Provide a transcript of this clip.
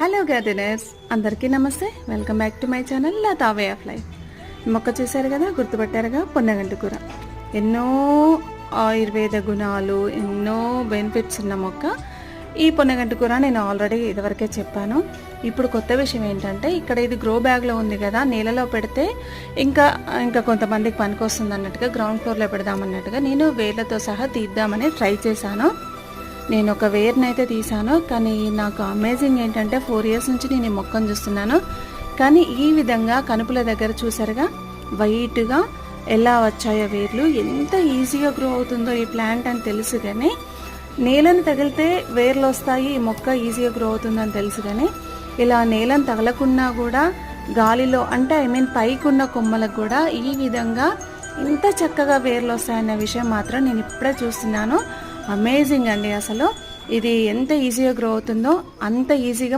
Hello gardeners అందరికీ నమస్తే. Welcome back to my channel Latha way of life. మొక్క చూశారు కదా గుర్తుపట్టారుగా పొన్నగంటి కూర ఎన్నో ఆయుర్వేద గుణాలు ఎన్నో బెనిఫిట్స్ ఉన్న మొక్క. ఈ పొన్నగంటి కూర నేను ఆల్రెడీ ఇదివరకే చెప్పాను. ఇప్పుడు కొత్త విషయం ఏంటంటే ఇక్కడ ఇది గ్రో బ్యాగ్లో ఉంది కదా నేలలో పెడితే ఇంకా ఇంకా కొంతమందికి పనికొస్తుంది అన్నట్టుగా గ్రౌండ్ ఫ్లోర్లో పెడదామన్నట్టుగా నేను వేర్లతో సహా తీద్దామని ట్రై చేశాను. నేను ఒక వేర్ని అయితే తీసాను కానీ నాకు అమేజింగ్ ఏంటంటే ఫోర్ ఇయర్స్ నుంచి నేను ఈ మొక్కను చూస్తున్నాను. కానీ ఈ విధంగా కనుపుల దగ్గర చూసారుగా వైట్గా ఎలా వచ్చాయో వేర్లు ఎంత ఈజీగా గ్రో అవుతుందో ఈ ప్లాంట్ అని తెలుసు కానీ నేలను తగిలితే వేర్లు వస్తాయి ఈ మొక్క ఈజీగా గ్రో అవుతుందని తెలుసు కానీ ఇలా నేలను తగలకున్నా కూడా గాలిలో అంటే ఐ మీన్ పైకున్న కొమ్మలకు కూడా ఈ విధంగా ఇంత చక్కగా వేర్లు వస్తాయన్న విషయం మాత్రం నేను ఇప్పుడే చూస్తున్నాను. అమేజింగ్ అండి అసలు. ఇది ఎంత ఈజీగా గ్రో అవుతుందో అంత ఈజీగా